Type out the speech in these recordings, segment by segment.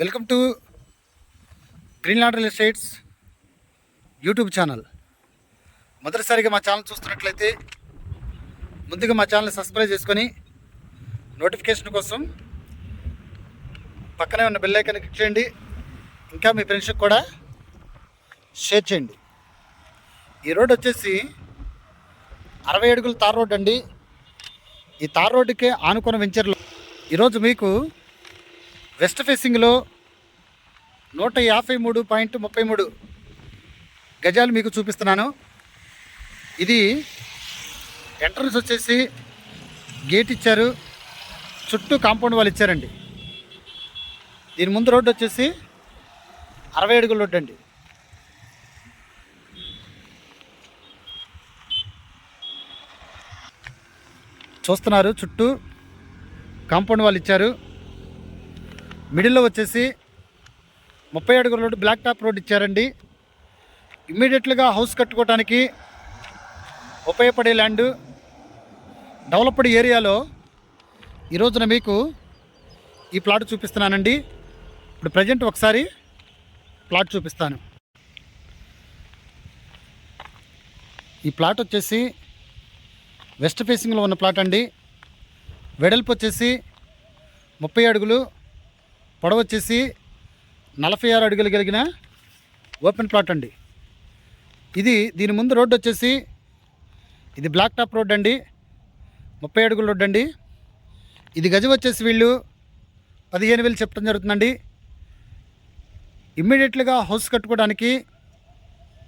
Welcome to green land real estates YouTube channel. మొదటిసారిగా మా channel చూస్తున్నట్లయితే ముందుగా మా ఛానల్ని సబ్స్క్రైబ్ చేసుకొని నోటిఫికేషన్ కోసం పక్కనే ఉన్న బెల్ ఐకాన్ క్లిక్ చేయండి. ఇంకా మీ ఫ్రెండ్స్కి కూడా షేర్ చేయండి. ఈ రోడ్ వచ్చేసి అరవై అడుగుల తార్ రోడ్ అండి. ఈ తార్ రోడ్డుకే ఆనుకున్న వెంచర్లో ఈరోజు మీకు వెస్ట్ ఫేసింగ్లో నూట యాభై మూడు పాయింట్ ముప్పై మూడు గజాలు మీకు చూపిస్తున్నాను. ఇది ఎంట్రన్స్ వచ్చేసి గేట్ ఇచ్చారు. చుట్టూ కాంపౌండ్ వాళ్ళు ఇచ్చారండి. దీని ముందు రోడ్డు వచ్చేసి అరవై అడుగుల రోడ్డు అండి. చూస్తున్నారు చుట్టూ కాంపౌండ్ వాళ్ళు ఇచ్చారు. మిడిల్లో వచ్చేసి ముప్పై అడుగుల రోడ్డు బ్లాక్ టాప్ రోడ్ ఇచ్చారండి. ఇమ్మీడియట్లుగా హౌస్ కట్టుకోవటానికి ఉపయోగపడే ల్యాండ్ డెవలప్డ్ ఏరియాలో ఈ రోజున మీకు ఈ ప్లాట్ చూపిస్తున్నానండి. ఇప్పుడు ప్రజెంట్ ఒకసారి ప్లాట్ చూపిస్తాను. ఈ ప్లాట్ వచ్చేసి వెస్ట్ ఫేసింగ్లో ఉన్న ప్లాట్ అండి. వెడల్పు వచ్చేసి ముప్పై అడుగులు పొడవచ్చేసి నలభై ఆరు అడుగులు కలిగిన ఓపెన్ ప్లాట్ అండి. ఇది దీని ముందు రోడ్డు వచ్చేసి ఇది బ్లాక్ టాప్ రోడ్ అండి. ముప్పై అడుగుల రోడ్ అండి. ఇది గజం వచ్చేసి వీళ్ళు పదిహేను వేలు చెప్పడం జరుగుతుందండి. ఇమ్మీడియట్లుగా హౌస్ కట్టుకోవడానికి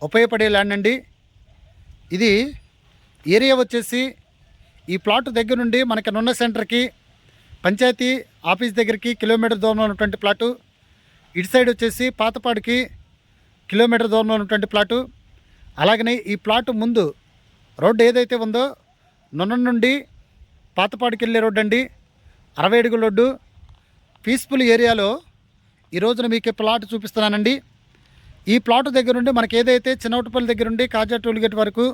ఉపయోగపడే ల్యాండ్ అండి. ఇది ఏరియా వచ్చేసి ఈ ప్లాట్ దగ్గర నుండి మనకి నున్న సెంటర్కి పంచాయతీ ఆఫీస్ దగ్గరికి కిలోమీటర్ దూరంలో ఉన్నటువంటి ప్లాటు. ఇటు సైడ్ వచ్చేసి పాతపాడుకి కిలోమీటర్ దూరంలో ఉన్నటువంటి ప్లాటు. అలాగనే ఈ ప్లాటు ముందు రోడ్డు ఏదైతే ఉందో నున్న నుండి పాతపాడుకి వెళ్ళే రోడ్డు అండి. అరవై అడుగుల రోడ్డు. పీస్ఫుల్ ఏరియాలో ఈ రోజున మీకు ప్లాట్ చూపిస్తున్నానండి. ఈ ప్లాట్ దగ్గర నుండి మనకి ఏదైతే చిన్నవటపల్లి దగ్గర నుండి కాజా టోల్గేట్ వరకు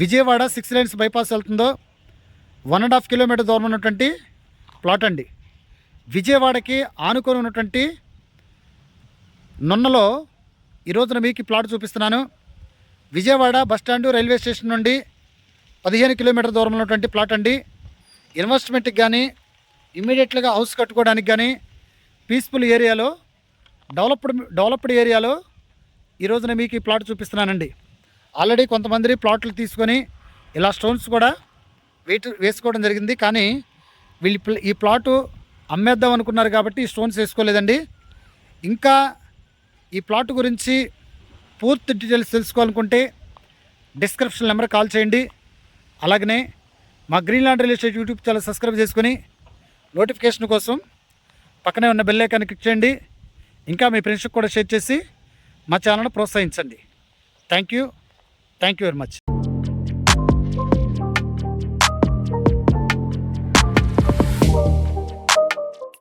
విజయవాడ సిక్స్ లైన్స్ బైపాస్ వెళ్తుందో వన్ అండ్ హాఫ్ కిలోమీటర్ దూరం ఉన్నటువంటి ప్లాట్ అండి. విజయవాడకి ఆనుకొని ఉన్నటువంటి నున్నలో ఈ రోజున మీకు ప్లాట్ చూపిస్తున్నాను. విజయవాడ బస్టాండు రైల్వే స్టేషన్ నుండి పదిహేను కిలోమీటర్ దూరంలో ఉన్నటువంటి ప్లాట్ అండి. ఇన్వెస్ట్మెంట్కి కానీ ఇమ్మీడియట్గా హౌస్ కట్టుకోవడానికి కానీ పీస్ఫుల్ ఏరియాలో డెవలప్డ్ డెవలప్డ్ ఏరియాలో ఈ రోజున మీకు ఈ ప్లాట్ చూపిస్తున్నానండి. ఆల్రెడీ కొంతమంది ప్లాట్లు తీసుకొని ఇలా స్టోన్స్ కూడా వెయిట్ వేసుకోవడం జరిగింది. కానీ వీళ్ళు ఈ ప్లాటు అమ్మేద్దాం అనుకున్నారు కాబట్టి ఈ స్టోన్స్ వేసుకోలేదండి. ఇంకా ఈ ప్లాట్ గురించి పూర్తి డీటెయిల్స్ తెలుసుకోవాలనుకుంటే డిస్క్రిప్షన్ నెంబర్ కాల్ చేయండి. అలాగనే మా green land real estate YouTube channel subscribe చేసుకుని నోటిఫికేషన్ కోసం పక్కనే ఉన్న బెల్ ఐకాన్ క్లిక్ చేయండి. ఇంకా మీ ఫ్రెండ్స్కి కూడా షేర్ చేసి మా ఛానల్ను ప్రోత్సహించండి. Thank you. Thank you very much.